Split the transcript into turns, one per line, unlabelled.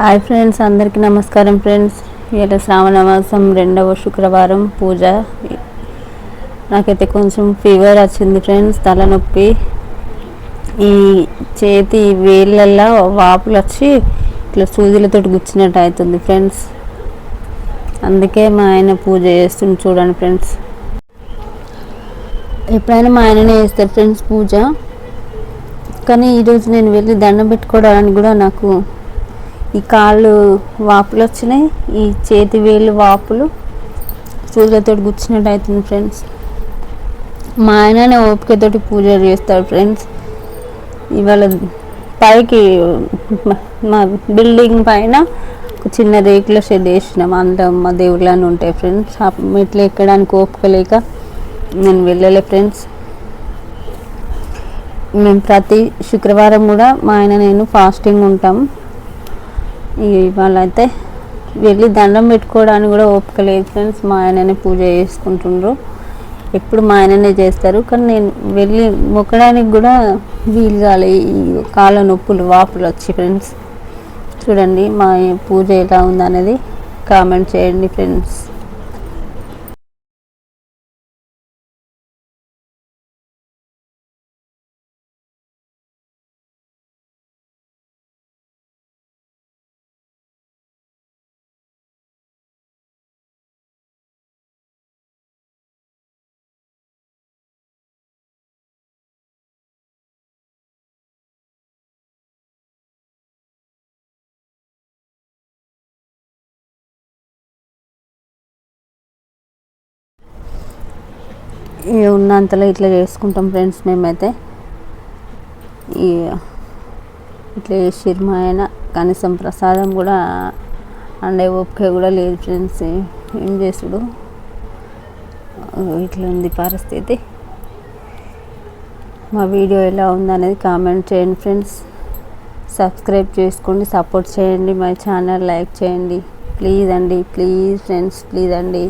Hi friends అందరికీ నమస్కారం friends ఇలా శ్రావణ మాసం రెండవ శుక్రవారం పూజ. నాకైతే కొంచెం ఫీవర్ వచ్చింది ఫ్రెండ్స్ తలనొప్పి. ఈ చేతి వేళ్ళల్లో వాపులు వచ్చి ఇట్లా సూదిలతో గుచ్చినట్టు అవుతుంది ఫ్రెండ్స్ అందుకే మా ఆయన పూజ చేస్తుంది చూడండి ఫ్రెండ్స్ ఎప్పుడైనా మా ఆయననే చేస్తారు ఫ్రెండ్స్ పూజ. కానీ ఈరోజు నేను వెళ్ళి దండం పెట్టుకోవడానికి కూడా నాకు కాళ్ళు వాపులు వచ్చినాయి ఈ చేతి వేలు వాపులు సూదులతో గుచ్చినట్టు అవుతుంది ఫ్రెండ్స్. మా ఆయననే ఓపికతోటి పూజలు చేస్తాడు ఫ్రెండ్స్. ఇవాళ పైకి మా బిల్డింగ్ పైన ఒక చిన్న రేకుల షెడ్ వేసినాం. అందులో మా దేవుళ్ళని ఉంటాయి ఫ్రెండ్స్. ఆ మెట్లు ఎక్కడానికి ఓపిక లేక నేను వెళ్ళలే ఫ్రెండ్స్. మేము ప్రతి శుక్రవారం కూడా మా ఆయన నేను ఫాస్టింగ్ ఉంటాం. ఇవాళ అయితే వెళ్ళి దండం పెట్టుకోవడానికి కూడా ఓపిక లేదు ఫ్రెండ్స్. మా ఆయననే పూజ చేసుకుంటుండ్రు. ఎప్పుడు మా ఆయననే చేస్తారు. కానీ నేను వెళ్ళి మొక్కడానికి కూడా వీలు కాలే. ఈ కాళ్ళ నొప్పులు వాపులు వచ్చి ఫ్రెండ్స్. చూడండి మా పూజ ఎలా ఉందనేది కామెంట్ చేయండి ఫ్రెండ్స్. ఉన్నంతలో ఇట్లా చేసుకుంటాం ఫ్రెండ్స్ మేమైతే. ఇట్లా చేసిరు మా ఆయన. కనీసం ప్రసాదం కూడా అండే ఓపిక కూడా లేదు ఫ్రెండ్స్. ఏం చేసుడు? ఇట్లా ఉంది పరిస్థితి. మా వీడియో ఎలా ఉందనేది కామెంట్ చేయండి ఫ్రెండ్స్. సబ్స్క్రైబ్ చేసుకోండి సపోర్ట్ చేయండి మా ఛానల్ లైక్ చేయండి. ప్లీజ్ అండి ప్లీజ్ ఫ్రెండ్స్ ప్లీజ్ అండి.